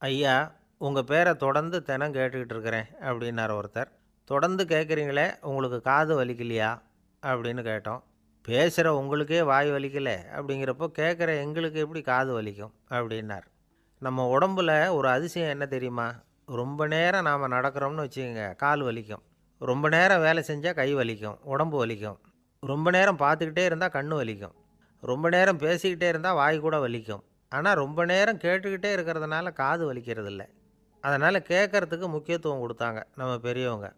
ஐயா உங்கள் பேரை தொடர்ந்து தினம் கேட்டுக்கிட்டு இருக்கிறேன் அப்படின்னார் ஒருத்தர். தொடர்ந்து கேட்குறீங்களே உங்களுக்கு காது வலிக்கலையா? அப்படின்னு கேட்டோம். பேசுகிற உங்களுக்கே வாய் வலிக்கல அப்படிங்கிறப்போ கேட்குற எங்களுக்கு எப்படி காது வலிக்கும்? அப்படின்னார். நம்ம உடம்புல ஒரு அதிசயம் என்ன தெரியுமா? ரொம்ப நேரம் நாம் நடக்கிறோம்னு வச்சுக்கோங்க கால் வலிக்கும். ரொம்ப நேரம் வேலை செஞ்சால் கை வலிக்கும் உடம்பு வலிக்கும். ரொம்ப நேரம் பார்த்துக்கிட்டே இருந்தால் கண் வலிக்கும். ரொம்ப நேரம் பேசிக்கிட்டே இருந்தால் வாய் கூட வலிக்கும். ஆனால் ரொம்ப நேரம் கேட்டுக்கிட்டே இருக்கிறதுனால காது வலிக்கிறது இல்லை அதனால் கேட்குறதுக்கு முக்கியத்துவம் கொடுத்தாங்க நம்ம பெரியவங்க.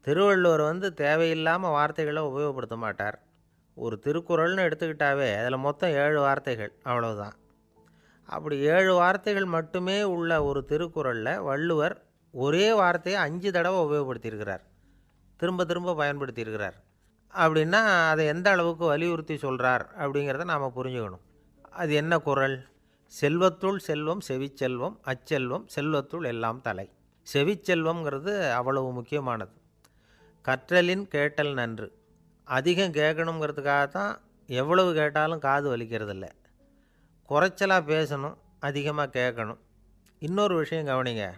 திருவள்ளுவர் வந்து தேவையில்லாமல் வார்த்தைகளை உபயோகப்படுத்த மாட்டார். ஒரு திருக்குறள்னு எடுத்துக்கிட்டாவே அதில் மொத்தம் ஏழு வார்த்தைகள் அவ்வளவுதான். அப்படி ஏழு வார்த்தைகள் மட்டுமே உள்ள ஒரு திருக்குறளில் வள்ளுவர் ஒரே வார்த்தையை அஞ்சு தடவை உபயோகப்படுத்தியிருக்கிறார். திரும்ப திரும்ப பயன்படுத்தியிருக்கிறார். அப்படின்னா அதை எந்த அளவுக்கு வலியுறுத்தி சொல்கிறார் அப்படிங்கிறத நாம் புரிஞ்சுக்கணும். அது என்ன குறள்? செல்வத்துள் செல்வம் செவிச்செல்வம் அச்செல்வம் செல்வத்துள் எல்லாம் தலை. செவிச்செல்வம்ங்கிறது அவ்வளவு முக்கியமானது. கற்றலின் கேட்டல் நன்று. அதிகம் கேட்கணுங்கிறதுக்காக தான் எவ்வளவு கேட்டாலும் காது வலிக்கிறதில்ல. குறைச்சலாக பேசணும் அதிகமாக கேட்கணும். இன்னொரு விஷயம் கவனிங்க.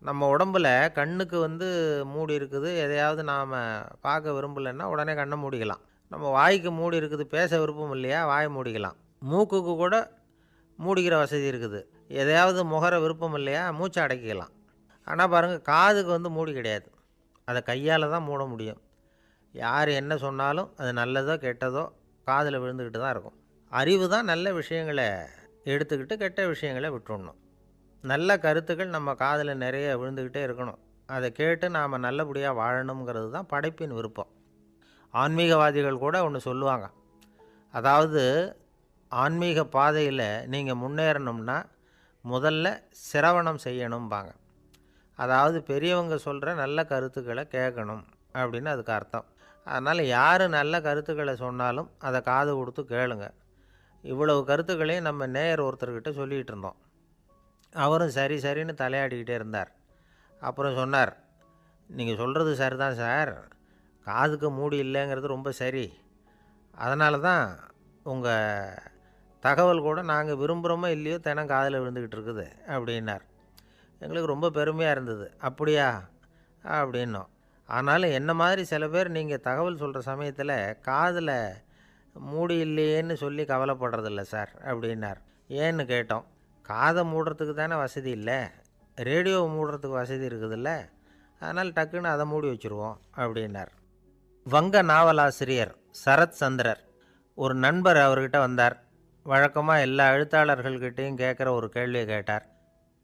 நம்ம உடம்புல கண்ணுக்கு வந்து மூடி இருக்குது. எதையாவது நாம் பார்க்க விரும்பலைன்னா உடனே கண்ணை மூடிக்கலாம். நம்ம வாய்க்கு மூடி இருக்குது பேச விருப்பம் இல்லையா வாய் மூடிக்கலாம். மூக்குக்கு கூட மூடிக்கிற வசதி இருக்குது. எதையாவது முகர விருப்பம் இல்லையா மூச்சை அடக்கிக்கலாம். ஆனால் பாருங்கள் காதுக்கு வந்து மூடி கிடையாது. அதை கையால் தான் மூட முடியும். யார் என்ன சொன்னாலும் அது நல்லதோ கெட்டதோ காதில் விழுந்துக்கிட்டு தான் இருக்கும். அறிவு தான் நல்ல விஷயங்களை எடுத்துக்கிட்டு கெட்ட விஷயங்களை விட்டுடணும் நல்ல கருத்துக்கள் நம்ம காதில் நிறைய விழுந்துக்கிட்டே இருக்கணும். அதை கேட்டு நாம் நல்லபடியாக வாழணுங்கிறது தான் படைப்பின் விருப்பம். ஆன்மீகவாதிகள் கூட ஒன்று சொல்லுவாங்க. அதாவது ஆன்மீக பாதையில் நீங்கள் முன்னேறணும்னா முதல்ல சிரவணம் செய்யணும்பாங்க. அதாவது பெரியவங்க சொல்கிற நல்ல கருத்துக்களை கேட்கணும் அப்படின்னு அதுக்கு அர்த்தம். அதனால் யார் நல்ல கருத்துக்களை சொன்னாலும் அதை காது கொடுத்து கேளுங்க. இவ்வளவு கருத்துக்களையும் நம்ம நேயர் ஒருத்தர்கிட்ட சொல்லிகிட்டு இருந்தோம். அவரும் சரி சரின்னு தலையாடிக்கிட்டே இருந்தார். அப்புறம் சொன்னார் நீங்கள் சொல்கிறது சரிதான் சார். காதுக்கு மூடி இல்லைங்கிறது ரொம்ப சரி. அதனால தான் உங்கள் தகவல் கூட நாங்கள் விரும்புகிறோமோ இல்லையோ தினம் காதில் விழுந்துக்கிட்டு இருக்குது அப்படின்னார். எங்களுக்கு ரொம்ப பெருமையாக இருந்தது. அப்படியா? அப்படின்னோம். ஆனாலும் என்ன மாதிரி சில பேர் நீங்கள் தகவல் சொல்கிற சமயத்தில் காதில் மூடி இல்லையேன்னு சொல்லி கவலைப்படுறதில்ல சார் அப்படின்னார். ஏன்னு கேட்டோம். காதை மூடுறதுக்கு தானே வசதி இல்லை. ரேடியோ மூடுறதுக்கு வசதி இருக்குதுல்ல. அதனால் டக்குன்னு அதை மூடி வச்சுருவோம் அப்படின்னார். வங்க நாவலாசிரியர் சரத் சந்திரர் ஒரு நண்பர் அவர்கிட்ட வந்தார். வழக்கமாக எல்லா எழுத்தாளர்கள்கிட்டையும் கேட்குற ஒரு கேள்வியை கேட்டார்.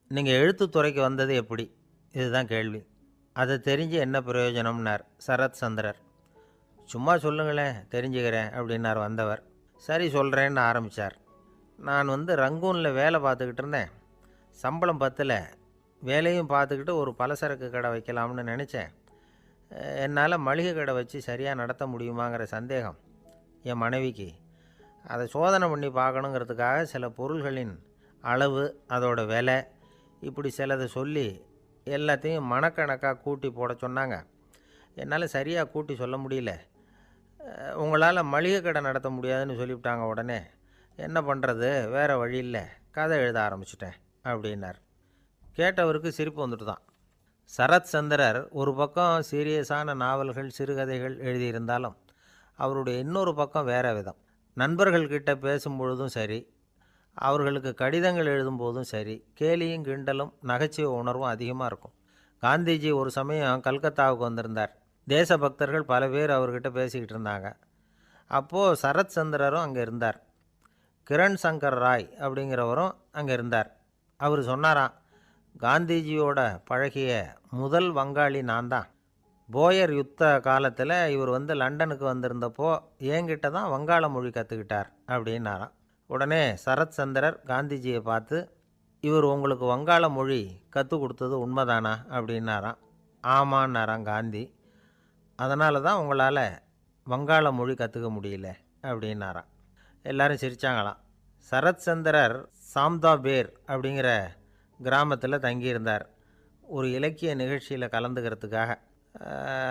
நீங்கள் எழுத்துத்துறைக்கு வந்தது எப்படி? இதுதான் கேள்வி. அதை தெரிஞ்சு என்ன பிரயோஜனம்னார்? சரத் சந்திரர். சும்மா சொல்லுங்களேன் தெரிஞ்சுக்கிறேன் அப்படின்னார் வந்தவர். சரி சொல்கிறேன்னு ஆரம்பித்தார் நான் வந்து ரங்கூனில் வேலை பார்த்துக்கிட்டு இருந்தேன். சம்பளம் பத்தில். வேலையும் பார்த்துக்கிட்டு ஒரு பலசரக்கு கடை வைக்கலாம்னு நினச்சேன். என்னால் மளிகை கடை வச்சு சரியாக நடத்த முடியுமாங்கிற சந்தேகம். என் மனைவிக்கு அதை சோதனை பண்ணி பார்க்கணுங்கிறதுக்காக சில பொருள்களின் அளவு அதோட விலை இப்படி சிலதை சொல்லி எல்லாத்தையும் மனக்கணக்காக கூட்டி போட சொன்னாங்க. என்னால் சரியாக கூட்டி சொல்ல முடியல. உங்களால் மளிகை கடை நடத்த முடியாதுன்னு சொல்லிவிட்டாங்க உடனே. என்ன பண்ணுறது வேறு வழி இல்லை. கதை எழுத ஆரம்பிச்சிட்டேன் அப்படின்னார். கேட்டவருக்கு சிரிப்பு வந்துட்டு தான் சரத் சந்திரர் ஒரு பக்கம் சீரியஸான நாவல்கள் சிறுகதைகள் எழுதியிருந்தாலும் அவருடைய இன்னொரு பக்கம் வேற விதம். நண்பர்கள்கிட்ட பேசும்பொழுதும் சரி அவர்களுக்கு கடிதங்கள் எழுதும்போதும் சரி கேலியும் கிண்டலும் நகைச்சுவை உணர்வும் அதிகமாக இருக்கும். காந்திஜி ஒரு சமயம் கல்கத்தாவுக்கு வந்திருந்தார். தேசபக்தர்கள் பல பேர் அவர்கிட்ட பேசிக்கிட்டு இருந்தாங்க. அப்போது சரத் சந்திரரும் அங்கே இருந்தார். கிரண் சங்கர் ராய் அப்படிங்கிறவரும் அங்கே இருந்தார். அவர் சொன்னாராம் காந்திஜியோட பழகிய முதல் வங்காளி நான் தான் போயர் யுத்த காலத்தில் இவர் வந்து லண்டனுக்கு வந்திருந்தப்போ என்கிட்ட தான் வங்காள மொழி கற்றுக்கிட்டார் அப்படின்னாராம். உடனே சரத் சந்திரர் காந்திஜியை பார்த்து இவர் உங்களுக்கு வங்காள மொழி கற்றுக் கொடுத்தது உண்மைதானா? அப்படின்னாராம். ஆமான்னாராம் காந்தி. அதனால தான் உங்களால் வங்காள மொழி கற்றுக்க முடியல அப்படின்னாராம். எல்லாரும் சிரித்தாங்களாம் சரத் சந்திரர் சாம்தா பேர் அப்படிங்கிற கிராமத்தில் தங்கியிருந்தார். ஒரு இலக்கிய நிகழ்ச்சியில் கலந்துக்கிறதுக்காக.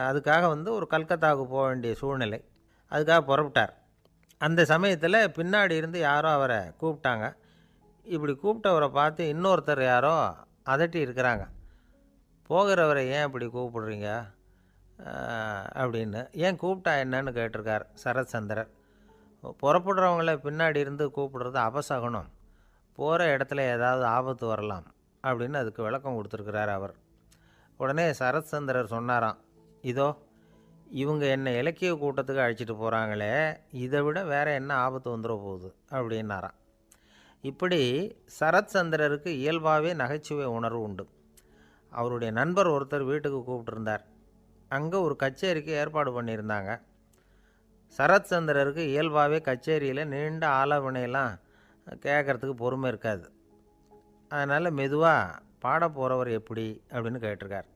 அதுக்காக வந்து ஒரு கல்கத்தாவுக்கு போக வேண்டிய சூழ்நிலை. அதுக்காக புறப்பட்டார். அந்த சமயத்தில் பின்னாடி இருந்து யாரோ அவரை கூப்பிட்டாங்க. இப்படி கூப்பிட்டவரை பார்த்து இன்னொருத்தர் யாரோ அதட்டி இருக்கிறாங்க. போகிறவரை ஏன் இப்படி கூப்பிடுறீங்க? அப்படின்னு. ஏன் கூப்பிட்டா என்னன்னு கேட்டிருக்கார் சரத்சந்திரர். புறப்படுறவங்கள பின்னாடி இருந்து கூப்பிடுறது அபசகுணம். போகிற இடத்துல ஏதாவது ஆபத்து வரலாம் அப்படின்னு அதுக்கு விளக்கம் கொடுத்துருக்கிறார் அவர். உடனே சரத்சந்திரர் சொன்னாராம் இதோ இவங்க என்னை இலக்கிய கூட்டத்துக்கு அழைச்சிட்டு போகிறாங்களே இதை விட வேற என்ன ஆபத்து வந்துட போகுது? அப்படின்னாராம். இப்படி சரத்சந்திரருக்கு இயல்பாகவே நகைச்சுவை உணர்வு உண்டு. அவருடைய நண்பர் ஒருத்தர் வீட்டுக்கு கூப்பிட்டுருந்தார். அங்கே ஒரு கச்சேரிக்கு ஏற்பாடு பண்ணியிருந்தாங்க. சரத்சந்திரருக்கு இயல்பாகவே கச்சேரியில் நீண்ட ஆலோசனையெல்லாம் கேட்குறதுக்கு பொறுமை இருக்காது. அதனால் மெதுவாக பாட போகிறவர் எப்படி அப்படின்னு கேட்டிருக்கார்.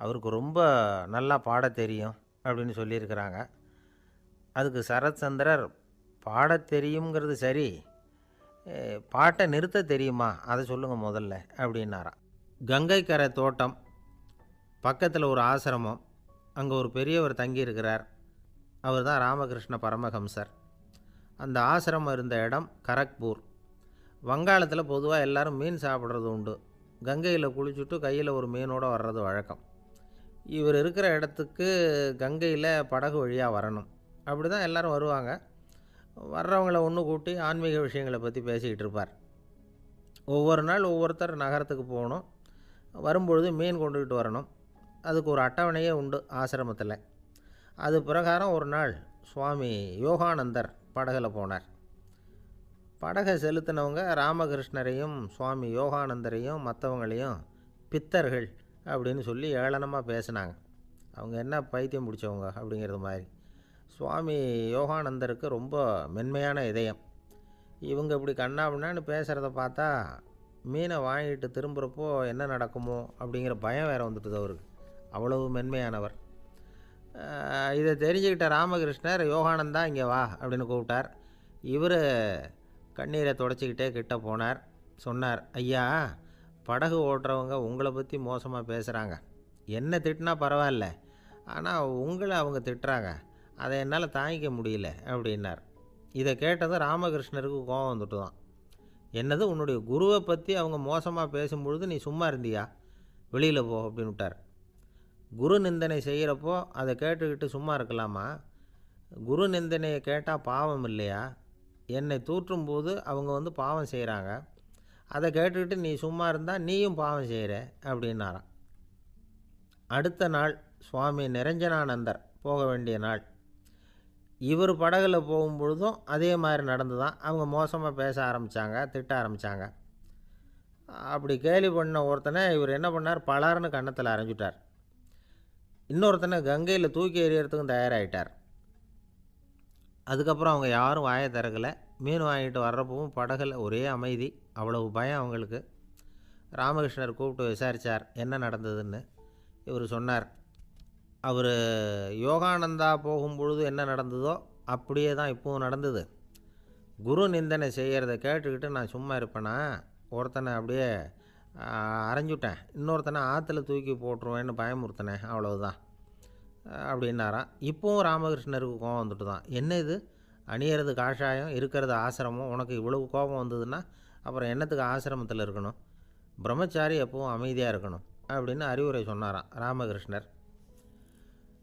அவருக்கு ரொம்ப நல்லா பாட தெரியும் அப்படின்னு சொல்லியிருக்கிறாங்க. அதுக்கு சரத்சந்திரர் பாடத் தெரியுங்கிறது சரி பாட்டை நிறுத்த தெரியுமா? அதை சொல்லுங்கள் முதல்ல அப்படின்னாராம் கங்கைக்கரை தோட்டம் பக்கத்தில் ஒரு ஆசிரமம் அங்கே ஒரு பெரியவர் தங்கியிருக்கிறார். அவர் தான் ராமகிருஷ்ண பரமஹம்சர். அந்த ஆசிரமம் இருந்த இடம் கரக்பூர். வங்காளத்தில் பொதுவாக எல்லாரும் மீன் சாப்பிட்றது உண்டு. கங்கையில் குளிச்சுட்டு கையில் ஒரு மீனோடு வர்றது வழக்கம். இவர் இருக்கிற இடத்துக்கு கங்கையில் படகு வழியாக வரணும். அப்படி தான் எல்லோரும் வருவாங்க. வர்றவங்கள ஒன்று கூட்டி ஆன்மீக விஷயங்களை பற்றி பேசிக்கிட்டு இருப்பார். ஒவ்வொரு நாள் ஒவ்வொருத்தர் நகரத்துக்கு போகணும். வரும்பொழுது மீன் கொண்டுக்கிட்டு வரணும். அதுக்கு ஒரு அட்டவணையே உண்டு ஆசிரமத்தில். அது பிரகாரம் ஒரு நாள் சுவாமி யோகானந்தர் படகுல போனார். படகை செலுத்தினவங்க ராமகிருஷ்ணரையும் சுவாமி யோகானந்தரையும் மற்றவங்களையும் பித்தர்கள் அப்படின்னு சொல்லி ஏளனமாக பேசினாங்க. அவங்க என்ன பைத்தியம் பிடிச்சவங்க அப்படிங்கிறது மாதிரி. சுவாமி யோகானந்தருக்கு ரொம்ப மென்மையான இதயம். இவங்க இப்படி கண்ணாபின்னான்னு பேசுகிறத பார்த்தா மீனை வாங்கிட்டு திரும்புகிறப்போ என்ன நடக்குமோ அப்படிங்கிற பயம் வேறு வந்துட்டுது அவருக்கு. அவ்வளவு மென்மையானவர். இதை தெரிஞ்சுக்கிட்ட ராமகிருஷ்ணர் யோகானந்தா இங்கே வா அப்படின்னு கூப்பிட்டார். இவர் கண்ணீரை தொடச்சிக்கிட்டே கிட்ட போனார். சொன்னார் ஐயா படகு ஓட்டுறவங்க உங்களை பற்றி மோசமாக பேசுகிறாங்க என்ன திட்டினா பரவாயில்ல ஆனால் உங்களை அவங்க திட்டுறாங்க. அதை என்னால் தாங்கிக்க முடியல அப்படின்னார். இதை கேட்டதும் ராமகிருஷ்ணருக்கு கோபம் வந்துட்டு தான் என்னது உன்னுடைய குருவை பற்றி அவங்க மோசமாக பேசும்பொழுது நீ சும்மா இருந்தியா? வெளியில் போ அப்படின்னு விட்டார் குரு நிந்தனை செய்கிறப்போ அதை கேட்டுக்கிட்டு சும்மா இருக்கலாமா? குரு நிந்தனையை கேட்டால் பாவம் இல்லையா? என்னை தூற்றும் போது அவங்க வந்து பாவம் செய்கிறாங்க அதை கேட்டுக்கிட்டு நீ சும்மா இருந்தால் நீயும் பாவம் செய்கிற அப்படின்னாராம். அடுத்த நாள் சுவாமி நிரஞ்சனானந்தர் போக வேண்டிய நாள். இவர் படகுல போகும்பொழுதும் அதே மாதிரி நடந்து தான் அவங்க மோசமாக பேச ஆரம்பித்தாங்க திட்ட ஆரம்பித்தாங்க அப்படி கேலி பண்ண ஒருத்தனை இவர் என்ன பண்ணார்? பலார்னு கன்னத்தில் அரைஞ்சிட்டார். இன்னொருத்தனை கங்கையில் தூக்கி எறியறதுக்கும் தயாராகிட்டார் அதுக்கப்புறம் அவங்க யாரும் வாயை திறக்கலை. மீன் வாங்கிட்டு வர்றப்பவும் படகுல ஒரே அமைதி. அவ்வளவு பயம் அவங்களுக்கு. ராமகிருஷ்ணர் கூப்பிட்டு விசாரித்தார் என்ன நடந்ததுன்னு. இவர் சொன்னார் அவர் யோகானந்தா போகும்பொழுது என்ன நடந்ததோ அப்படியே தான் இப்போவும் நடந்தது. குரு நிந்தனை செய்கிறத கேட்டுக்கிட்டு நான் சும்மா இருப்பேனா? ஒருத்தனை அப்படியே அரைஞ்சுட்டேன். இன்னொருத்தனை ஆற்றுல தூக்கி போட்டுருவேன்னு பயமுறுத்தினேன். அவ்வளவுதான். அப்படின்னாராம். இப்போவும் ராமகிருஷ்ணருக்கு கோபம் வந்துட்டு தான் என்ன இது? அணியறது காஷாயம் இருக்கிறது ஆசிரமம். உனக்கு இவ்வளவு கோபம் வந்ததுன்னா அப்புறம் என்னத்துக்கு ஆசிரமத்தில் இருக்கணும்? பிரம்மச்சாரி எப்பவும் அமைதியாக இருக்கணும் அப்படின்னு அறிவுரை சொன்னாராம் ராமகிருஷ்ணர்.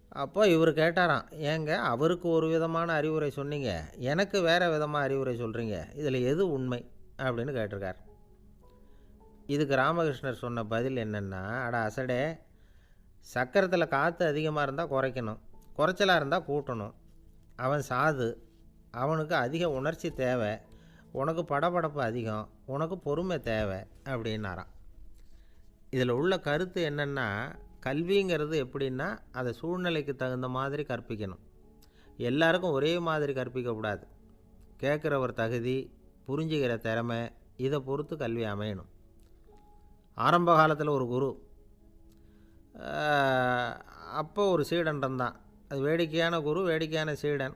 அப்போ இவர் கேட்டாராம் ஏங்க அவருக்கு ஒரு விதமான அறிவுரை சொன்னீங்க. எனக்கு வேறு விதமாக அறிவுரை சொல்கிறீங்க இதில் எது உண்மை? அப்படின்னு கேட்டிருக்கார். இதுக்கு ராமகிருஷ்ணர் சொன்ன பதில் என்னென்னா அட அசடே சக்கரத்தில் காற்று அதிகமாக இருந்தால் குறைக்கணும். குறைச்சலாக இருந்தால் கூட்டணும். அவன் சாது. அவனுக்கு அதிக உணர்ச்சி தேவை. உனக்கு படபடப்பு அதிகம். உனக்கு பொறுமை தேவை அப்படின்னாராம். இதில் உள்ள கருத்து என்னென்னா கல்விங்கிறது எப்படின்னா அதை சூழ்நிலைக்கு தகுந்த மாதிரி கற்பிக்கணும். எல்லாருக்கும் ஒரே மாதிரி கற்பிக்கக்கூடாது கேட்குறவர் தகுதி புரிஞ்சுக்கிற திறமை இதை பொறுத்து கல்வி அமையணும். ஆரம்ப காலத்தில் ஒரு குரு அப்போ ஒரு சீடன் இருந்தான் அது வேடிக்கையான குரு வேடிக்கையான சீடன்.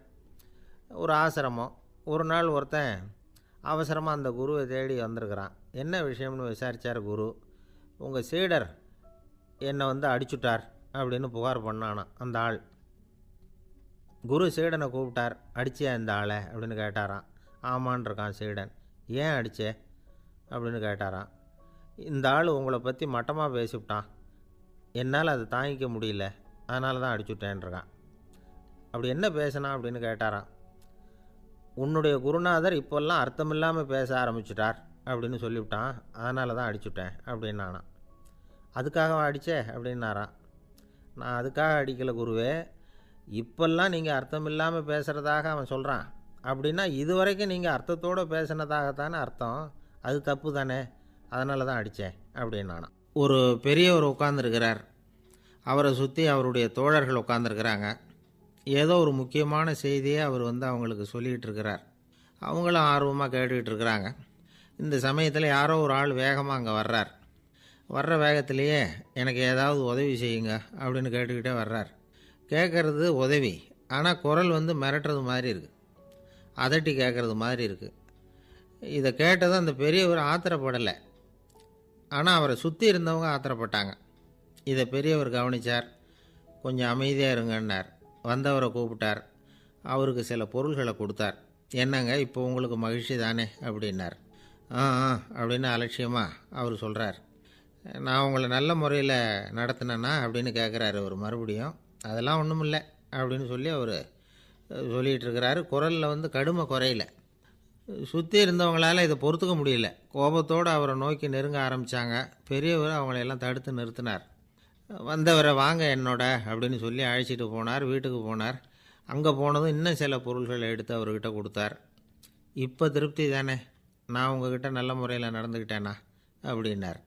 ஒரு ஆசிரமம். ஒரு நாள் ஒருத்தன் அவசரமாக அந்த குருவை தேடி வந்திருக்கிறான். என்ன விஷயம்னு விசாரித்தார் குரு. உங்கள் சீடர் என்னை வந்து அடிச்சுட்டார் அப்படின்னு புகார் பண்ணானான் அந்த ஆள். குரு சீடனை கூப்பிட்டார். அடிச்சியா இந்த ஆளை? அப்படின்னு கேட்டாரான் ஆமான் இருக்கான் சீடன். ஏன் அடிச்சே? அப்படின்னு கேட்டாரான் இந்த ஆள் உங்களை பற்றி மட்டமாக பேசிவிட்டான். என்னால் அதை தாங்கிக்க முடியல அதனால தான் அடிச்சுட்டேன்ருக்கான் அப்படி என்ன பேசினா அப்படின்னு கேட்டாராம். உன்னுடைய குருநாதர் இப்போல்லாம் அர்த்தமில்லாமல் பேச ஆரம்பிச்சிட்டார் அப்படின்னு சொல்லிவிட்டான். அதனால தான் அடிச்சுட்டேன் அப்படின்னானான் அதுக்காகவா அதுக்காக அடித்தே அப்படின்னாராம். நான் அதுக்காக அடிக்கலை குருவே இப்போல்லாம் நீங்கள் அர்த்தம் இல்லாமல் பேசுகிறதாக அவன் சொல்கிறான் அப்படின்னா இதுவரைக்கும் நீங்கள் அர்த்தத்தோடு பேசினதாகத்தானே அர்த்தம். அது தப்பு தானே அதனால தான் அடித்தேன் அப்படின்னானான் ஒரு பெரியவர் உட்காந்துருக்கிறார் அவரை சுற்றி அவருடைய தோழர்கள் உட்காந்துருக்கிறாங்க ஏதோ ஒரு முக்கியமான செய்தியை அவர் வந்து அவங்களுக்கு சொல்லிகிட்டு இருக்கிறார். அவங்களும் ஆர்வமாக கேட்டுக்கிட்டு இருக்கிறாங்க. இந்த சமயத்தில் யாரோ ஒரு ஆள் வேகமாக அங்கே வர்றார். வர்ற வேகத்திலேயே எனக்கு ஏதாவது உதவி செய்யுங்க அப்படின்னு கேட்டுக்கிட்டே வர்றார். கேட்குறது உதவி ஆனால் குரல் வந்து மிரட்டுறது மாதிரி இருக்குது அதட்டி கேட்குறது மாதிரி இருக்குது இதை கேட்டதும் அந்த பெரியவர் ஆத்திரப்படலை. ஆனால் அவரை சுற்றி இருந்தவங்க ஆத்திரப்பட்டாங்க. இதை பெரியவர் கவனித்தார் கொஞ்சம் அமைதியாக இருங்கன்னார். வந்தவரை கூப்பிட்டார். அவருக்கு சில பொருள்களை கொடுத்தார். என்னங்க இப்போ உங்களுக்கு மகிழ்ச்சி தானே? அப்படின்னார். ஆ ஆ அப்படின்னு அலட்சியமாக அவர் சொல்கிறார் நான் உங்களை நல்ல முறையில் நடத்தினேன்னா அப்படின்னு கேட்குறாரு அவர் மறுபடியும். அதெல்லாம் ஒன்றும் இல்லை அப்படின்னு சொல்லி அவர் சொல்லிகிட்டு இருக்கிறாரு. குரலில் வந்து கடுமை குறையில. சுற்றி இருந்தவங்களால் இதை பொறுத்துக்க முடியல. கோபத்தோடு அவரை நோக்கி நெருங்க ஆரம்பித்தாங்க பெரியவர் அவங்களையெல்லாம் தடுத்து நிறுத்தினார். வந்தவரை வாங்க என்னோட அப்படின்னு சொல்லி அழைச்சிட்டு போனார் வீட்டுக்கு போனார். அங்கே போனதும் இன்னும் சில பொருள்களை எடுத்து அவர்கிட்ட கொடுத்தார். இப்போ திருப்தி தானே? நான் உங்ககிட்ட நல்ல முறையில் நடந்துக்கிட்டேனா? அப்படின்னார்.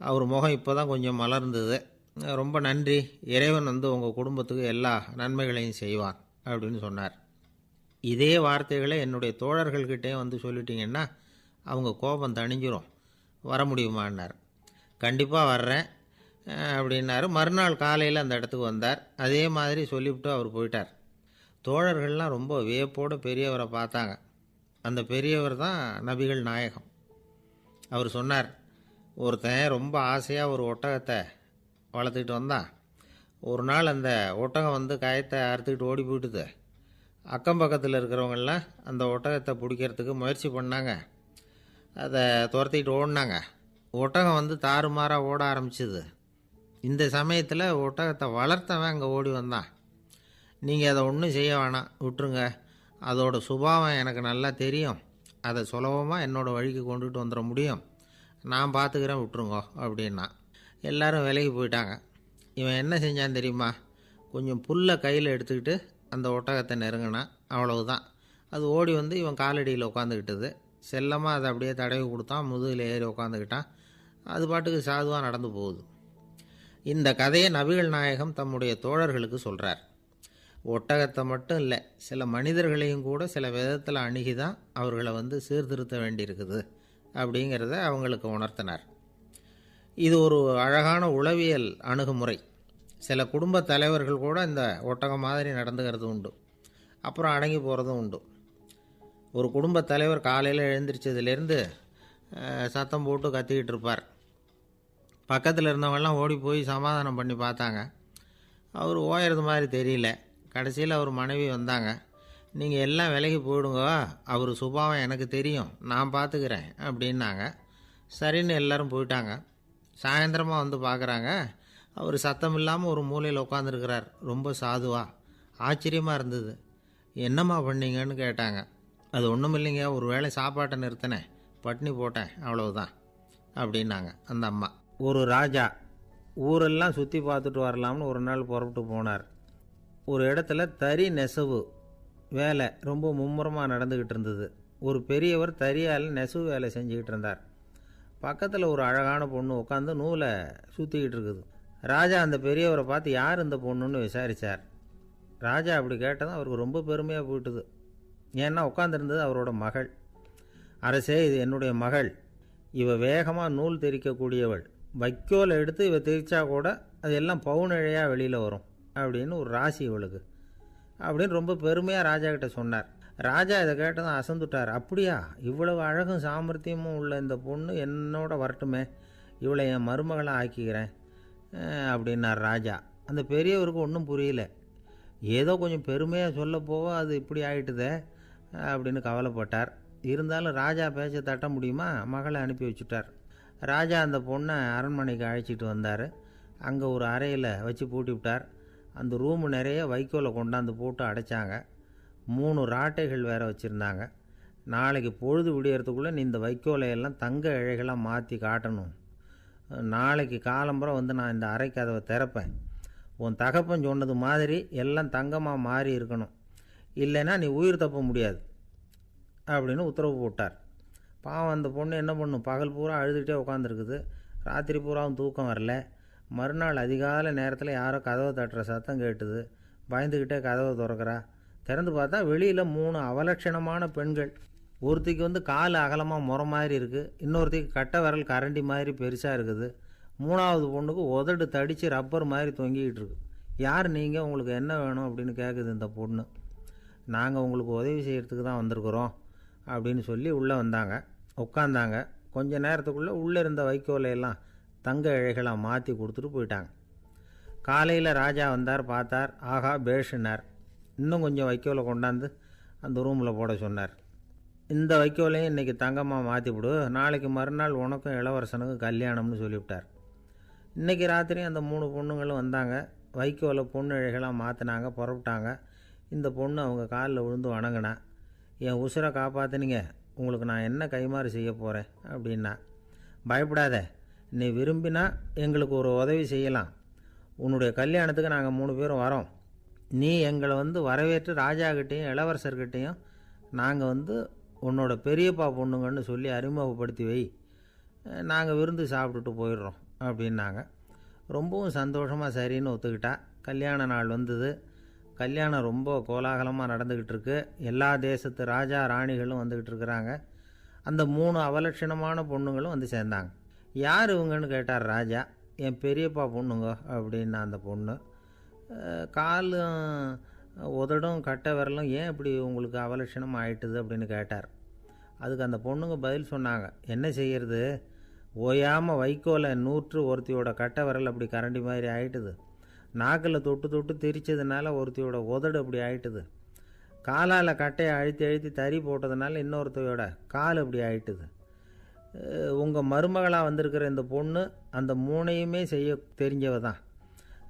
அவர் முகம் இப்போ தான் கொஞ்சம் மலர்ந்தது. ரொம்ப நன்றி. இறைவன் வந்து உங்கள் குடும்பத்துக்கு எல்லா நன்மைகளையும் செய்வான் அப்படின்னு சொன்னார். இதே வார்த்தைகளை என்னுடைய தோழர்கள்கிட்டே வந்து சொல்லிட்டீங்கன்னா அவங்க கோபம் தணிஞ்சிரும். வர முடியுமான்னார். கண்டிப்பாக வர்றேன் அப்படின்னாரு. மறுநாள் காலையில் அந்த இடத்துக்கு வந்தார். அதே மாதிரி சொல்லிவிட்டு அவர் போயிட்டார். தோழர்கள்லாம் ரொம்ப வியப்போடு பெரியவரை பார்த்தாங்க. அந்த பெரியவர் தான் நபிகள் நாயகம். அவர் சொன்னார் ஒருத்தன் ரொம்ப ஆசையாக ஒரு ஒட்டகத்தை வளர்த்துக்கிட்டு வந்தான். ஒரு நாள் அந்த ஒட்டகம் வந்து காயத்தை அறுத்துக்கிட்டு ஓடி போயிட்டுது. அக்கம் பக்கத்தில் இருக்கிறவங்கெல்லாம் அந்த ஒட்டகத்தை பிடிக்கிறதுக்கு முயற்சி பண்ணாங்க. அதை துரத்திட்டு ஓடினாங்க. ஒட்டகம் வந்து தாறுமாறாக ஓட ஆரம்பிச்சுது. இந்த சமயத்தில் ஒட்டகத்தை வளர்த்தவன் அங்கே ஓடி வந்தான். நீங்கள் அதை ஒன்றும் செய்ய வேணாம். விட்டுருங்க. அதோடய சுபாவம் எனக்கு நல்லா தெரியும். அதை சுலபமாக என்னோடய வழிக்கு கொண்டுட்டு வந்துட முடியும். நான் பார்த்துக்கிறேன் விட்டுருங்கோ அப்படின்னா. எல்லாரும் விலகி போயிட்டாங்க. இவன் என்ன செஞ்சான் தெரியுமா? கொஞ்சம் புல்லை கையில் எடுத்துக்கிட்டு அந்த ஒட்டகத்தை நெருங்கினான் அவ்வளவுதான். அது ஓடி வந்து இவன் காலடியில் உட்காந்துக்கிட்டது செல்லமாக அதை அப்படியே தடவி கொடுத்தான். முதுகில் ஏறி உட்காந்துக்கிட்டான் அது பாட்டுக்கு சாதுவாக நடந்து போகுது. இந்த கதையை நபிகள் நாயகம் தம்முடைய தோழர்களுக்கு சொல்கிறார் ஒட்டகத்தை மட்டும் இல்லை சில மனிதர்களையும் கூட சில விதத்தில் அணுகி தான் அவர்களை வந்து சீர்திருத்த வேண்டியிருக்குது அப்படிங்கிறத அவங்களுக்கு உணர்த்தினார். இது ஒரு அழகான உளவியல் அணுகுமுறை. சில குடும்ப தலைவர்கள் கூட இந்த ஒட்டகம் மாதிரி நடந்துக்கிறது உண்டு. அப்புறம் அடங்கி போகிறதும் உண்டு. ஒரு குடும்ப தலைவர் காலையில் எழுந்திரிச்சதுலேருந்து சத்தம் போட்டு கத்திக்கிட்டு இருப்பார். பக்கத்தில் இருந்தவங்கெல்லாம் ஓடி போய் சமாதானம் பண்ணி பார்த்தாங்க. அவர் ஓயறது மாதிரி தெரியல. கடைசியில் அவர் மனைவி வந்தாங்க. நீங்கள் எல்லாம் விலகி போயிடுங்க. அவர் சுபாவம் எனக்கு தெரியும். நான் பார்த்துக்கிறேன் அப்படின்னாங்க. சரின்னு எல்லோரும் போயிட்டாங்க. சாயந்தரமாக வந்து பார்க்குறாங்க அவர் சத்தம் இல்லாமல் ஒரு மூலையில் உட்காந்துருக்கிறார் ரொம்ப சாதுவா. ஆச்சரியமாக இருந்தது. என்னம்மா பண்ணீங்கன்னு கேட்டாங்க. அது ஒன்றும் இல்லைங்க ஒரு வேளை சாப்பாட்டை நிறுத்தினேன் பட்னி போட்டேன் அவ்வளவுதான் அப்படின்னாங்க அந்த அம்மா. ஒரு ராஜா ஊரெல்லாம் சுற்றி பார்த்துட்டு வரலாம்னு ஒரு நாள் புறப்பட்டு போனார். ஒரு இடத்துல தறி நெசவு வேலை ரொம்ப மும்முரமாக நடந்துக்கிட்டு இருந்தது. ஒரு பெரியவர் தறியால் நெசவு வேலை செஞ்சுக்கிட்டு இருந்தார். பக்கத்தில் ஒரு அழகான பொண்ணு உட்காந்து நூலை சுற்றிக்கிட்டு இருக்குது. ராஜா அந்த பெரியவரை பார்த்து யார் இந்த பொண்ணுன்னு விசாரித்தார் ராஜா அப்படி கேட்டதும் அவருக்கு ரொம்ப பெருமையாக போயிட்டுது. ஏன்னா உட்காந்துருந்தது அவரோட மகள். அரசே இது என்னுடைய மகள். இவ வேகமாக நூல் தெரிக்கக்கூடியவள் வைக்கோலை எடுத்து இவ தெரிச்சா கூட அது எல்லாம் பவுனிழையாக வெளியில் வரும் அப்படின்னு ஒரு ராசி இவளுக்கு. அப்படின்னு ரொம்ப பெருமையாக ராஜா கிட்ட சொன்னார். ராஜா இதை கேட்டதும் அசந்துட்டார். அப்படியா? இவ்வளவு அழகும் சாமர்த்தியமும் உள்ள இந்த பொண்ணு என்னோட வரட்டுமே. இவளை என் மருமகளை ஆக்கிக்கிறேன். அப்படின்னார் ராஜா. அந்த பெரியவருக்கு ஒன்றும் புரியல. ஏதோ கொஞ்சம் பெருமையாக சொல்ல போக அது இப்படி ஆயிட்டுதே அப்படின்னு கவலைப்பட்டார். இருந்தாலும் ராஜா பேச்ச தட்ட முடியுமா? மகளை அனுப்பி வச்சுட்டார். ராஜா அந்த பொண்ணை அரண்மனைக்கு அழைச்சிட்டு வந்தார். அங்கே ஒரு அறையில் வச்சு பூட்டி விட்டார். அந்த ரூமு நிறைய வைக்கோலை கொண்டாந்து போட்டு அடைச்சாங்க. மூணு ராட்டைகள் வேற வச்சுருந்தாங்க. நாளைக்கு பொழுது விடியறதுக்குள்ளே நீ இந்த வைக்கோலை எல்லாம் தங்க இழைகளாக மாற்றி காட்டணும். நாளைக்கு காலம்புறம் வந்து நான் இந்த அறை கதவை திறப்பேன். உன் தகப்பன் சொன்னது மாதிரி எல்லாம் தங்கமாக மாறி இருக்கணும். இல்லைன்னா நீ உயிர் தப்ப முடியாது. அப்படின்னு உத்தரவு போட்டார். பாவம் அந்த பொண்ணு என்ன பண்ணும் பகல் பூரா அழுதுகிட்டே உட்காந்துருக்குது ராத்திரி பூராவும் தூக்கம் வரல. மறுநாள் அதிகாலை நேரத்தில் யாரோ கதவை தட்டுற சத்தம் கேட்டுது. பயந்துக்கிட்டே கதவை திறக்கிறா. திறந்து பார்த்தா வெளியில் மூணு அவலட்சணமான பெண்கள். ஒருத்திக்கு வந்து கால் அகலமாக முறை மாதிரி இருக்குது இன்னொருத்திக்கு கட்டை விரல் கரண்டி மாதிரி பெருசாக இருக்குது. மூணாவது பொண்ணுக்கு உதடு தடித்து ரப்பர் மாதிரி தொங்கிக்கிட்டு இருக்கு. யார் நீங்கள் உங்களுக்கு என்ன வேணும் அப்படின்னு கேட்குது இந்த பொண்ணு. நாங்கள் உங்களுக்கு உதவி செய்கிறதுக்கு தான் வந்திருக்குறோம் அப்படின்னு சொல்லி உள்ளே வந்தாங்க. உட்காந்தாங்க கொஞ்ச நேரத்துக்குள்ளே உள்ளே இருந்த வைக்கோலையெல்லாம் தங்க இழைகளாக மாற்றி கொடுத்துட்டு போயிட்டாங்க. காலையில் ராஜா வந்தார் பார்த்தார். ஆஹா பேஷுனார். இன்னும் கொஞ்சம் வைக்கோலை கொண்டாந்து அந்த ரூமில் போட சொன்னார். இந்த வைக்கோலையும் இன்றைக்கி தங்கமாக மாற்றி விடு. நாளைக்கு மறுநாள் உனக்கும் இளவரசனுக்கும் கல்யாணம்னு சொல்லிவிட்டார். இன்றைக்கி ராத்திரி அந்த மூணு பொண்ணுங்களும் வந்தாங்க. வைக்கோலை பொண்ணு இழைகளாக மாற்றினாங்க புறப்பட்டாங்க. இந்த பொண்ணு அவங்க காலில் விழுந்து வணங்கினா என் உசுரை காப்பாற்றினீங்க உங்களுக்கு நான் என்ன கைமாறு செய்ய போகிறேன் அப்படின்னா பயப்படாத. நீ விரும்பினா எங்களுக்கு ஒரு உதவி செய்யலாம். உன்னுடைய கல்யாணத்துக்கு நாங்கள் மூணு பேரும் வரோம். நீ எங்களை வந்து வரவேற்று ராஜாக்கிட்டேயும் இளவரசர்கிட்டேயும் நாங்கள் வந்து உன்னோட பெரியப்பா பொண்ணுங்கன்னு சொல்லி அறிமுகப்படுத்தி வை. நாங்கள் விருந்து சாப்பிட்டுட்டு போயிடுறோம் அப்படின்னாங்க. ரொம்பவும் சந்தோஷமாக சரின்னு ஒத்துக்கிட்டா. கல்யாண நாள் வந்தது. கல்யாணம் ரொம்ப கோலாகலமாக நடந்துக்கிட்டு இருக்கு. எல்லா தேசத்து ராஜா ராணிகளும் வந்துக்கிட்டு இருக்கிறாங்க. அந்த மூணு அவலட்சணமான பொண்ணுங்களும் வந்து சேர்ந்தாங்க. யார் இவங்கன்னு கேட்டார் ராஜா. என் பெரியப்பா பொண்ணுங்க அப்படின்னா அந்த பொண்ணு. காலும் உதடும் கட்டை விரலும் ஏன் இப்படி உங்களுக்கு அவலட்சணம் ஆயிட்டுது அப்படின்னு கேட்டார். அதுக்கு அந்த பொண்ணுங்க பதில் சொன்னாங்க. என்ன செய்யறது? ஓயாமல் வைக்கோலை நூற்று ஒருத்தியோட கட்டை விரல் அப்படி கரண்டி மாதிரி ஆயிட்டுது. நாக்கில் தொட்டு தொட்டு திரிச்சதுனால ஒருத்தியோட உதடு அப்படி ஆயிட்டுது. காலால் கட்டையை அழுத்தி அழுத்தி தறி போட்டதுனால இன்னொருத்தையோட கால் அப்படி ஆயிட்டுது. உங்கள் மருமகளாக வந்திருக்கிற இந்த பொண்ணு அந்த மூணையுமே செய்ய தெரிஞ்சவ தான்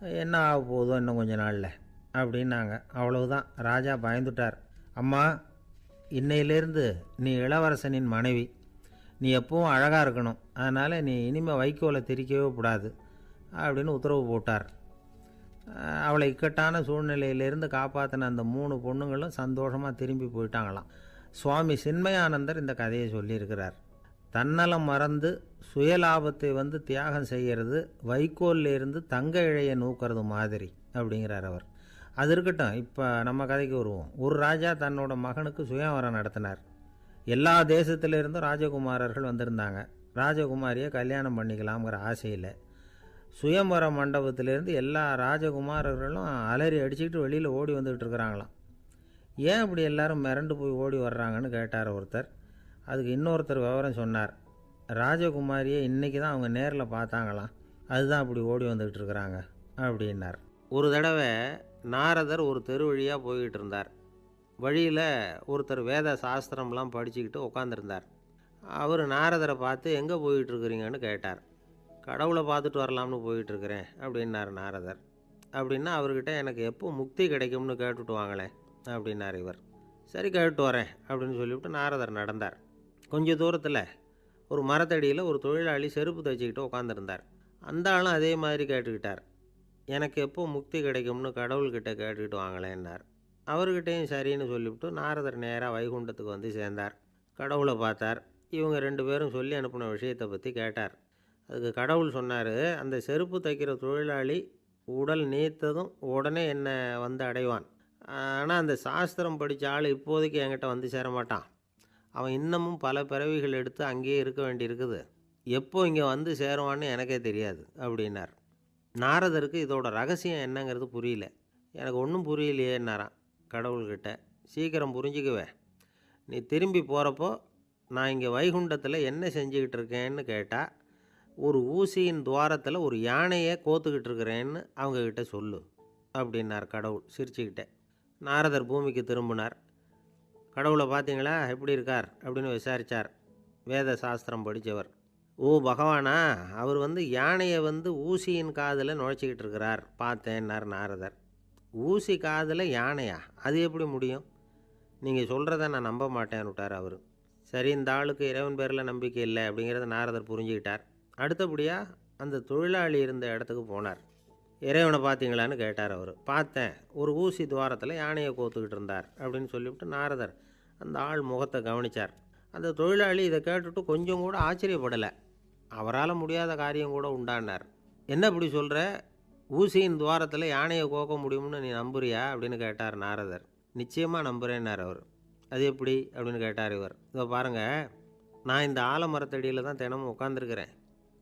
என்ன ஆக போதும் இன்னும் கொஞ்ச நாளில்? அப்படின்னாங்க. அவ்வளவுதான். ராஜா பயந்துட்டார். அம்மா இன்னையிலேருந்து நீ இளவரசனின் மனைவி. நீ எப்பவும் அழகாக இருக்கணும். அதனால் நீ இனிமேல் வைக்கோலை திரிக்கவே கூடாது அப்படின்னு உத்தரவு போட்டார். அவளை இக்கட்டான சூழ்நிலையிலேருந்து காப்பாற்றின அந்த மூணு பொண்ணுங்களும் சந்தோஷமாக திரும்பி போயிட்டாங்களாம். சுவாமி சின்மயானந்தர் இந்த கதையை சொல்லியிருக்கிறார். தன்னலம் மறந்து சுயலாபத்தை வந்து தியாகம் செய்கிறது வைக்கோல்ல இருந்து தங்க இழையை நூக்கிறது மாதிரி அப்படிங்கிறார் அவர். அது இருக்கட்டும் இப்போ நம்ம கதைக்கு வருவோம். ஒரு ராஜா தன்னோட மகனுக்கு சுயவரம் நடத்தினார். எல்லா தேசத்திலிருந்தும் ராஜகுமாரர்கள் வந்திருந்தாங்க. ராஜகுமாரியை கல்யாணம் பண்ணிக்கலாம்ங்கிற ஆசையில். சுயம்பர மண்டபத்திலேருந்து எல்லா ராஜகுமாரர்களும் அலறி அடிச்சுக்கிட்டு வெளியில் ஓடி வந்துக்கிட்டு இருக்கிறாங்களாம். ஏன் இப்படி எல்லாரும் மிரண்டு போய் ஓடி வர்றாங்கன்னு கேட்டார் ஒருத்தர். அதுக்கு இன்னொருத்தர் விவரம் சொன்னார். ராஜகுமாரியை இன்றைக்கி தான் அவங்க நேரில் பார்த்தாங்களாம். அதுதான் அப்படி ஓடி வந்துக்கிட்டு இருக்கிறாங்க அப்படின்னார். ஒரு தடவை நாரதர் ஒரு தெரு வழியாக போய்கிட்டு இருந்தார் வழியில் ஒருத்தர் வேத சாஸ்திரம்லாம் படிச்சுக்கிட்டு உட்காந்துருந்தார் அவர் நாரதரை பார்த்து எங்கே போயிட்டுருக்குறீங்கன்னு கேட்டார். கடவுளை பார்த்துட்டு வரலாம்னு போயிட்டுருக்கிறேன் அப்படின்னார் நாரதர். அப்படின்னா அவர்கிட்ட எனக்கு எப்போ முக்தி கிடைக்கும்னு கேட்டுட்டு வாங்களேன் அப்படின்னார் இவர். சரி கேட்டு வரேன் அப்படின்னு சொல்லிவிட்டு நாரதர் நடந்தார். கொஞ்ச தூரத்தில் ஒரு மரத்தடியில் ஒரு தொழிலாளி செருப்பு தைச்சிக்கிட்டு உட்காந்துருந்தார் அந்த ஆளும் அதே மாதிரி கேட்டுக்கிட்டார். எனக்கு எப்போ முக்தி கிடைக்கும்னு கடவுள்கிட்ட கேட்டுக்கிட்டு வாங்களேன்னார் அவர்கிட்டையும் சரின்னு சொல்லிவிட்டு நாரதர் நேராக வைகுண்டத்துக்கு வந்து சேர்ந்தார். கடவுளை பார்த்தார். இவங்க ரெண்டு பேரும் சொல்லி அனுப்பின விஷயத்தை பற்றி கேட்டார். அதுக்கு கடவுள் சொன்னார் அந்த செருப்பு தைக்கிற தொழிலாளி உடல் நீத்ததும் உடனே என்னை வந்து அடைவான். ஆனால் அந்த சாஸ்திரம் படித்த ஆள் இப்போதைக்கு என்கிட்ட வந்து சேர மாட்டான். அவன் இன்னமும் பல பிறவிகள் எடுத்து அங்கேயே இருக்க வேண்டியிருக்குது. எப்போ இங்கே வந்து சேருவான்னு எனக்கே தெரியாது அப்படின்னார். நாரதருக்கு இதோட ரகசியம் என்னங்கிறது புரியல. எனக்கு ஒன்றும் புரியலையேன்னாரான் கடவுள்கிட்ட. சீக்கிரம் புரிஞ்சுக்குவேன். நீ திரும்பி போகிறப்போ நான் இங்கே வைகுண்டத்தில் என்ன செஞ்சுக்கிட்டு இருக்கேன்னு கேட்டால் ஒரு ஊசியின் துவாரத்தில் ஒரு யானையை கோத்துக்கிட்டு இருக்கிறேன்னு அவங்கக்கிட்ட சொல்லு அப்படின்னார் கடவுள் சிரிச்சுக்கிட்டே. நாரதர் பூமிக்கு திரும்பினார். கடவுளை பார்த்தீங்களா? எப்படி இருக்கார்? அப்படின்னு விசாரித்தார் வேத சாஸ்திரம் படித்தவர் ஓ பகவானா? அவர் வந்து யானையை வந்து ஊசியின் காதில் நுழைச்சிக்கிட்டு இருக்கிறார். பார்த்தேன்னார் நாரதர். ஊசி காதில் யானையா? அது எப்படி முடியும்? நீங்கள் சொல்கிறத நான் நம்ப மாட்டேன்னு விட்டார் அவர். சரி இந்த ஆளுக்கு இறைவன் பேரில் நம்பிக்கை இல்லை அப்படிங்கிறத நாரதர் புரிஞ்சுக்கிட்டார். அடுத்தபடியாக அந்த தொழிலாளி இருந்த இடத்துக்கு போனார். இறைவனை பார்த்தீங்களான்னு கேட்டார் அவர். பார்த்தேன் ஒரு ஊசி துவாரத்தில் யானையை கோத்துக்கிட்டு இருந்தார் அப்படின்னு சொல்லிவிட்டு நாரதர் அந்த ஆள் முகத்தை கவனித்தார் அந்த தொழிலாளி இதை கேட்டுட்டு கொஞ்சம் கூட ஆச்சரியப்படலை. அவரால் முடியாத காரியம் கூட உண்டானார். என்ன இப்படி சொல்கிற ஊசியின் துவாரத்தில் யானையை கோக்க முடியும்னு நீ நம்புறியா? அப்படின்னு கேட்டார் நாரதர். நிச்சயமாக நம்புகிறேன்னார் அவர். அது எப்படி? அப்படின்னு கேட்டார் இவர். இதோ பாருங்கள் நான் இந்த ஆலமரத்தடியில் தான் தினமும் உட்காந்துருக்கிறேன்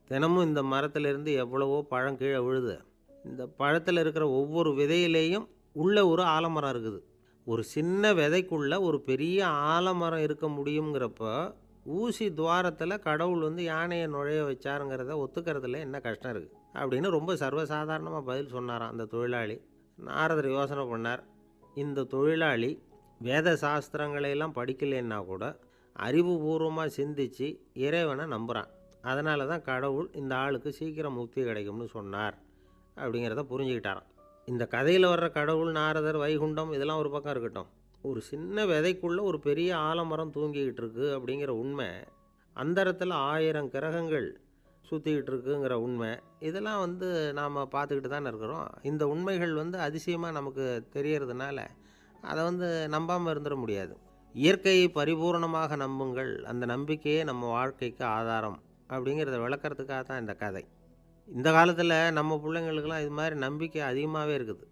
தினமும் இந்த மரத்திலிருந்து எவ்வளவோ பழம் கீழே விழுது. இந்த பழத்தில் இருக்கிற ஒவ்வொரு விதையிலேயும் உள்ளே ஒரு ஆலமரம் இருக்குது. ஒரு சின்ன விதைக்குள்ளே ஒரு பெரிய ஆலமரம் இருக்க முடியுங்கிறப்ப ஊசி துவாரத்தில் கடவுள் வந்து யானையை நுழைய வச்சாருங்கிறத ஒத்துக்கிறதுல என்ன கஷ்டம் இருக்குது அப்படின்னு ரொம்ப சர்வசாதாரணமாக பதில் சொன்னாராம் அந்த தொழிலாளி. நாரதர் யோசனை பண்ணார். இந்த தொழிலாளி வேத சாஸ்திரங்களையெல்லாம் படிக்கலைன்னா கூட அறிவுபூர்வமாக சிந்தித்து இறைவனை நம்புகிறான் அதனால தான் கடவுள் இந்த ஆளுக்கு சீக்கிரம் முக்தி கிடைக்கும்னு சொன்னார் அப்படிங்கிறத புரிஞ்சுக்கிட்டாராம். இந்த கதையில் வர்ற கடவுள் நாரதர் வைகுண்டம் இதெல்லாம் ஒரு பக்கம் இருக்கட்டும். ஒரு சின்ன விதைக்குள்ளே ஒரு பெரிய ஆலமரம் தூங்கிக்கிட்டு இருக்கு அப்படிங்கிற உண்மை அந்தரத்தில் ஆயிரம் கிரகங்கள் சுற்றிக்கிட்டு இருக்குங்கிற உண்மை இதெல்லாம் வந்து நாம் பார்த்துக்கிட்டு தானே இருக்கிறோம். இந்த உண்மைகள் வந்து அதிசயமாக நமக்கு தெரியறதுனால அதை வந்து நம்பாமல் இருந்துட முடியாது. இயற்கையை பரிபூர்ணமாக நம்புங்கள் அந்த நம்பிக்கையே நம்ம வாழ்க்கைக்கு ஆதாரம் அப்படிங்கிறத விளக்கிறதுக்காக தான் இந்த கதை. இந்த காலத்தில் நம்ம பிள்ளைங்களுக்கெல்லாம் இது மாதிரி நம்பிக்கை அதிகமாகவே இருக்குது.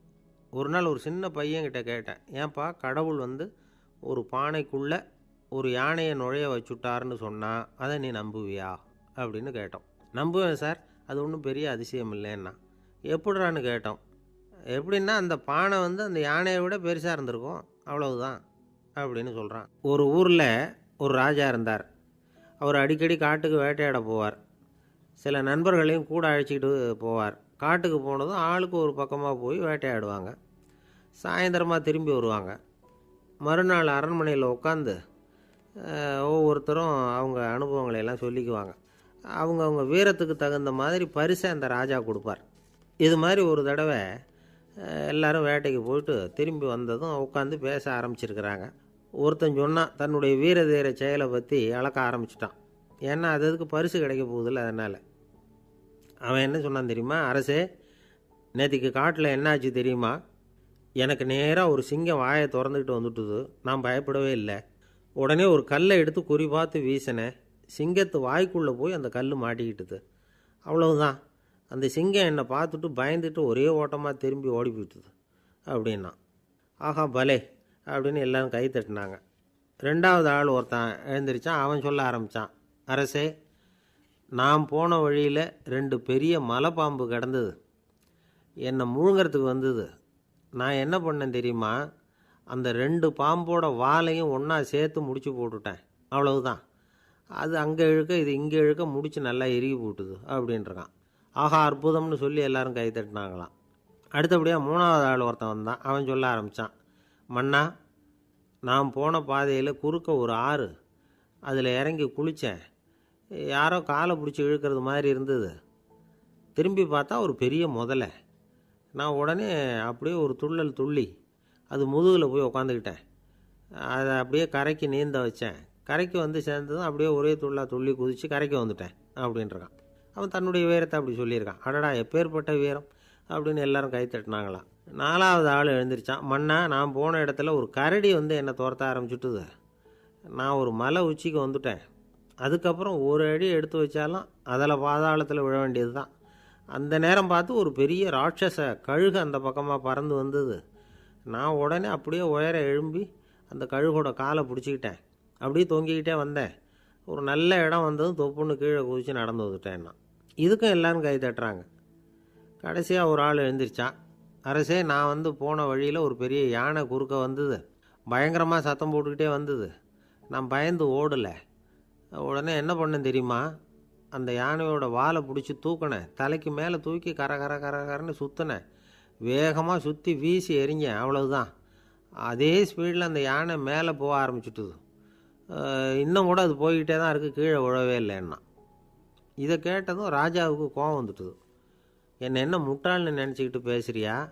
ஒரு நாள் ஒரு சின்ன பையன்கிட்ட கேட்டேன் ஏன்பா கடவுள் வந்து ஒரு பானைக்குள்ளே ஒரு யானையை நுழைய வச்சுட்டாருன்னு சொன்னால் அதை நீ நம்புவியா? அப்படின்னு கேட்டோம். நம்புவேன் சார் அது ஒன்றும் பெரிய அதிசயம் இல்லைன்னா. எப்படிறான்னு கேட்டோம். எப்படின்னா அந்த பானை வந்து அந்த யானையை விட பெருசாக இருந்திருக்கும் அவ்வளவுதான் அப்படின்னு சொல்கிறான் ஒரு ஊரில் ஒரு ராஜா இருந்தார். அவர் அடிக்கடி காட்டுக்கு வேட்டையாட போவார். சில நண்பர்களையும் கூட அழைச்சிக்கிட்டு போவார். காட்டுக்கு போனதும் ஆளுக்கு ஒரு பக்கமாக போய் வேட்டையாடுவாங்க. சாயந்தரமாக திரும்பி வருவாங்க. மறுநாள் அரண்மனையில் உட்காந்து ஒவ்வொருத்தரும் அவங்க அனுபவங்களை எல்லாம் சொல்லிக்குவாங்க. அவங்க அவங்க வீரத்துக்கு தகுந்த மாதிரி பரிசை அந்த ராஜா கொடுப்பார். இது மாதிரி ஒரு தடவை எல்லாரும் வேட்டைக்கு போயிட்டு திரும்பி வந்ததும் உட்காந்து பேச ஆரம்பிச்சிருக்கிறாங்க. ஒருத்தன் சொன்னான் தன்னுடைய வீர தீர செயலை பற்றி அளக்க ஆரம்பிச்சிட்டான். ஏன்னா அது அதுக்கு பரிசு கிடைக்க போகுதில்ல அதனால். அவன் என்ன சொன்னான் தெரியுமா? அரசே நேற்றுக்கு காட்டில் என்னாச்சு தெரியுமா? எனக்கு நேராக ஒரு சிங்கம் வாயை திறந்துக்கிட்டு வந்துட்டுது. நான் பயப்படவே இல்லை. உடனே ஒரு கல்லை எடுத்து குறி பார்த்து வீசினேன். சிங்கத்து வாய்க்குள்ளே போய் அந்த கல் மாட்டிக்கிட்டுது. அவ்வளவுதான். அந்த சிங்கம் என்னை பார்த்துட்டு பயந்துட்டு ஒரே ஓட்டமாக திரும்பி ஓடி போயிட்டுது அப்படின்னா. ஆஹா பலே அப்படின்னு எல்லாரும் கை தட்டினாங்க. ரெண்டாவது ஆள் ஒருத்தன் எழுந்திரிச்சான். அவன் சொல்ல ஆரம்பித்தான் அரசே நான் போன வழியில் ரெண்டு பெரிய மலை பாம்பு கிடந்தது. என்னை முழுங்கிறதுக்கு வந்தது. நான் என்ன பண்ணேன் தெரியுமா? அந்த ரெண்டு பாம்போட வாலையும் ஒன்றா சேர்த்து முடிச்சு போட்டுட்டேன். அவ்வளவுதான். அது அங்கே இழுக்க இது இங்கே இழுக்க முடிச்சு நல்லா இறுகி போட்டுது அப்படின்றான். ஆஹா அற்புதம்னு சொல்லி எல்லாரும் கை தட்டினாங்களாம். அடுத்தபடியாக மூணாவது ஆள் ஒருத்தன் வந்தான். அவன் சொல்ல ஆரம்பித்தான் மன்னா நான் போன பாதையில் குறுக்க ஒரு ஆறு. அதில் இறங்கி குளித்தேன் யாரோ காலை பிடிச்சி இழுக்கிறது மாதிரி இருந்தது. திரும்பி பார்த்தா ஒரு பெரிய முதலை. நான் உடனே அப்படியே ஒரு துள்ளல் துள்ளி அது முதுகில் போய் உக்காந்துக்கிட்டேன். அதை அப்படியே கரைக்கு நீந்த வச்சேன். கரைக்கு வந்து சேர்ந்ததும் அப்படியே ஒரே துள்ளா துள்ளி குதித்து கரைக்கு வந்துட்டேன் அப்படின்றான். அவன் தன்னுடைய வீரத்தை அப்படி சொல்லியிருக்கான். அடடா எப்பேற்பட்ட வீரம் அப்படின்னு எல்லாரும் கை தட்டினாங்களாம். நாலாவது ஆள் எழுந்திரிச்சான். மண்ணா நான் போன இடத்துல ஒரு கரடி வந்து என்னை துரத்த ஆரம்பிச்சுட்டுது. நான் ஒரு மலை உச்சிக்கு வந்துட்டேன். அதுக்கப்புறம் ஒரு அடி எடுத்து வச்சாலும் அதில் பாதாளத்தில் விழ வேண்டியது தான் அந்த நேரம் பார்த்து ஒரு பெரிய ராட்சச கழுகு அந்த பக்கமாக பறந்து வந்தது. நான் உடனே அப்படியே உயர எழும்பி அந்த கழுகோட காலை பிடிச்சிக்கிட்டேன். அப்படியே தொங்கிக்கிட்டே வந்தேன். ஒரு நல்ல இடம் வந்ததும் தொப்புன்னு கீழே குதித்து நடந்து வந்துட்டேன் நான். இதுக்கும் எல்லோரும் கை தட்டுறாங்க. கடைசியாக ஒரு ஆள் எழுந்திரிச்சான் அரசே நான் வந்து போன வழியில் ஒரு பெரிய யானை குறுக்க வந்தது. பயங்கரமாக சத்தம் போட்டுக்கிட்டே வந்தது. நான் பயந்து ஓடலை. உடனே என்ன பண்ணேன் தெரியுமா? அந்த யானையோட வாலை பிடிச்சி தூக்கினேன் தலைக்கு மேலே தூக்கி கர கர கர கரன்னு சுற்றினேன் வேகமாக சுற்றி வீசி எரிஞ்சேன் அவ்வளவுதான். அதே ஸ்பீடில் அந்த யானை மேலே போக ஆரம்பிச்சுட்டுது. இன்னும் கூட அது போய்கிட்டே தான் இருக்குது கீழே விழவே இல்லைன்னா. இதை கேட்டதும் ராஜாவுக்கு கோவம் வந்துட்டுது. என்னை என்ன முட்டாள்னு நினச்சிக்கிட்டு பேசுகிறியா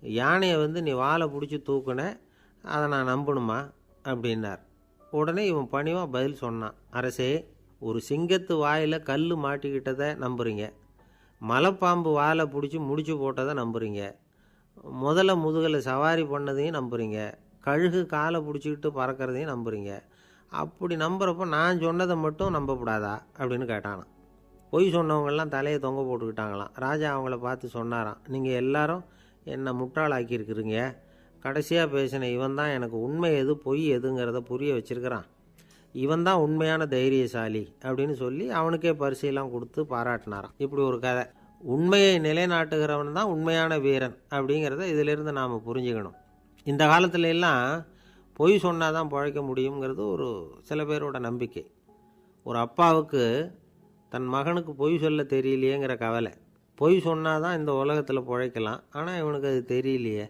யானையை வந்து நீ வாழை பிடிச்சி தூக்குன. அதை நான் நம்பணுமா? அப்படின்னார். உடனே இவன் பணிவாக பதில் சொன்னான். அரசே ஒரு சிங்கத்து வாயில் கல் மாட்டிக்கிட்டதை நம்புறீங்க. மலைப்பாம்பு வாலை பிடிச்சி முடிச்சு போட்டதை நம்புறீங்க. முதல்ல முதுகில் சவாரி பண்ணதையும் நம்புறீங்க. கழுகு காலை பிடிச்சிக்கிட்டு பறக்கிறதையும் நம்புறீங்க. அப்படி நம்புறப்போ நான் சொன்னதை மட்டும் நம்பக்கூடாதா அப்படின்னு கேட்டானான் பொய் சொன்னவங்கெல்லாம் தலையை தொங்க போட்டுக்கிட்டாங்களாம். ராஜா அவங்கள பார்த்து சொன்னாராம். நீங்கள் எல்லாரும் என்னை முட்டாளாக்கியிருக்கிறீங்க. கடைசியாக பேசின இவன் தான் எனக்கு உண்மை எது பொய் எதுங்கிறத புரிய வச்சிருக்கிறான். இவன் தான் உண்மையான தைரியசாலி அப்படின்னு சொல்லி அவனுக்கே பரிசையெல்லாம் கொடுத்து பாராட்டினாராம். இப்படி ஒரு கதை. உண்மையை நிலைநாட்டுகிறவன் தான் உண்மையான வீரன் அப்படிங்கிறத இதிலிருந்து நாம் புரிஞ்சுக்கணும். இந்த காலத்துல எல்லாம் பொய் சொன்னால் தான் பழைக்க முடியுங்கிறது ஒரு சில பேரோட நம்பிக்கை. ஒரு அப்பாவுக்கு தன் மகனுக்கு பொய் சொல்ல தெரியலையேங்கிற கவலை. பொய் சொன்னால் தான் இந்த உலகத்தில் பிழைக்கலாம். ஆனால் இவனுக்கு அது தெரியலையே.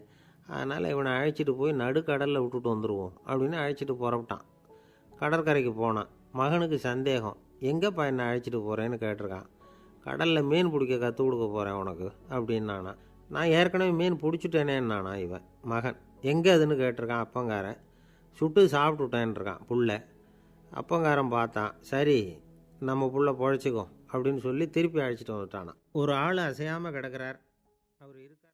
அதனால் இவனை அழைச்சிட்டு போய் நடுக்கடலில் விட்டுட்டு வந்துடுவோம் அப்படின்னு அழைச்சிட்டு புறப்பட்டான். கடற்கரைக்கு போனான். மகனுக்கு சந்தேகம். எங்கேப்பா என்னை அழைச்சிட்டு போகிறேன்னு கேட்டிருக்கான். கடலில் மீன் பிடிக்க கற்றுக் கொடுக்க போகிறேன் உனக்கு அப்படின்னானா. நான் ஏற்கனவே மீன் பிடிச்சிட்டேனேன்னானா இவன் மகன் எங்கே அதுன்னு கேட்டிருக்கான் அப்பங்காரன். சுட்டு சாப்பிட்டுட்டேன்ருக்கான் புள்ள. அப்பங்காரன் பார்த்தான். சரி நம்ம புள்ள பொழைச்சிக்கோ அப்படின்னு சொல்லி திருப்பி அழைச்சிட்டு வந்துட்டானா. ஒரு ஆள் அசையாமல் கிடக்கிறார். அவர் இருக்கார்.